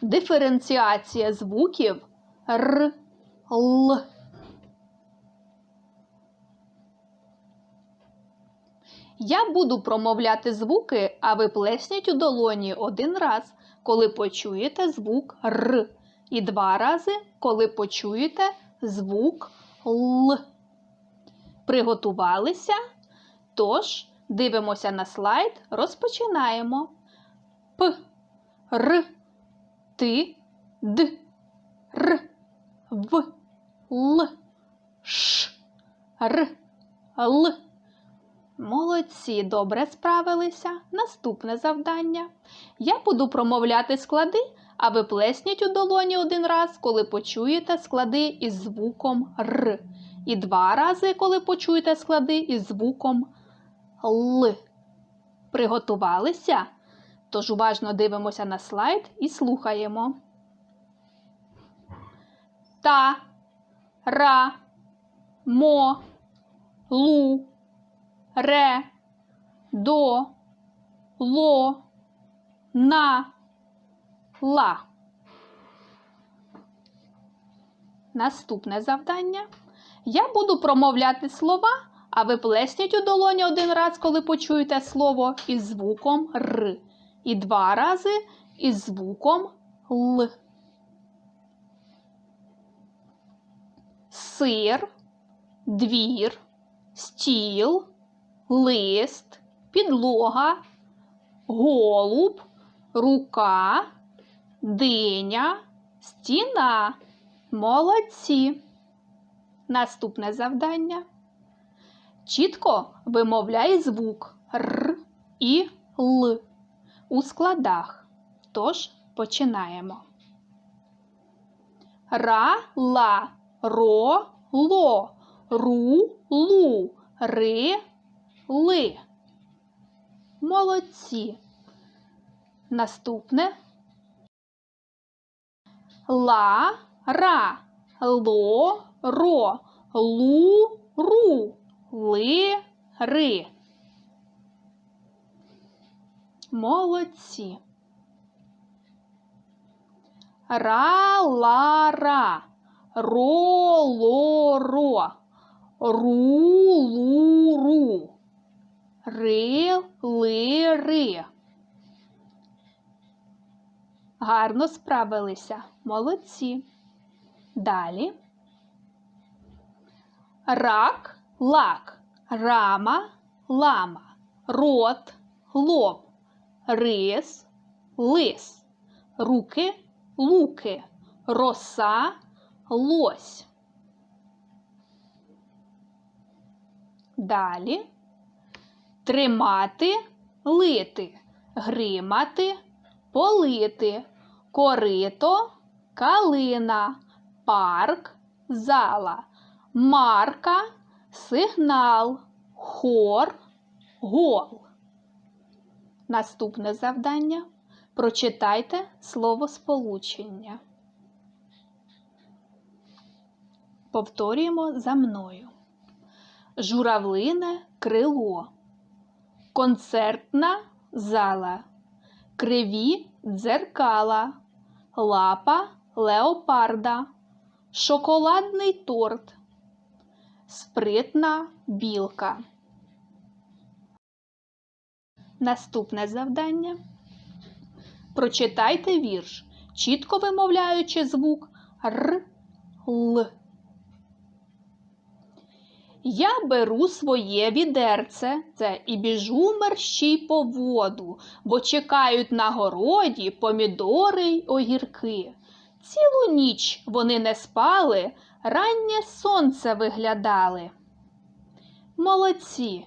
Диференціація звуків Р, Л. Я буду промовляти звуки, а ви плесніть у долоні один раз, коли почуєте звук Р, і два рази, коли почуєте звук Л. Приготувалися? Тож, дивимося на слайд, розпочинаємо. П, Р, Т, Д, Р, В, Л, Ш, Р, Л. Молодці, добре справилися. Наступне завдання. Я буду промовляти склади, а ви плесніть у долоні один раз, коли почуєте склади із звуком Р. І два рази, коли почуєте склади із звуком Л. Приготувалися? Тож уважно дивимося на слайд і слухаємо. Та, ра, мо, лу, ре, до, ло, на, ла. Наступне завдання. Я буду промовляти слова, а ви плесніть у долоні один раз, коли почуєте слово із звуком Р. І два рази із звуком Л. Сир, двір, стіл, лист, підлога, голуб, рука, диня, стіна. Молодці. Наступне завдання. Чітко вимовляй звук Р і Л у складах. Тож починаємо. Ра, ла, ро, ло, ру, лу, ри, ли. Молодці. Наступне ла, ра, ло, ро, лу, ру, ли, ри. Молодці. Ра, ла, ра, ро, ло, ро, ру, лу, ру, ри, ли, ри. Гарно справилися. Молодці. Далі. Рак, лак, рама, лама, рот, лоб, рис, лис, руки, луки, роса, лось. Далі тримати, лити, гримати, полити, корито, калина, парк, зала, марка, сигнал, хор, гол. Наступне завдання. Прочитайте словосполучення. Повторюємо за мною. Журавлине крило, концертна зала, криві дзеркала, лапа леопарда, шоколадний торт, спритна білка. Наступне завдання. Прочитайте вірш, чітко вимовляючи звук Р, Л. Я беру своє відерце це і біжу мерщій по воду, бо чекають на городі помідори й огірки. Цілу ніч вони не спали, раннє сонце виглядали. Молодці!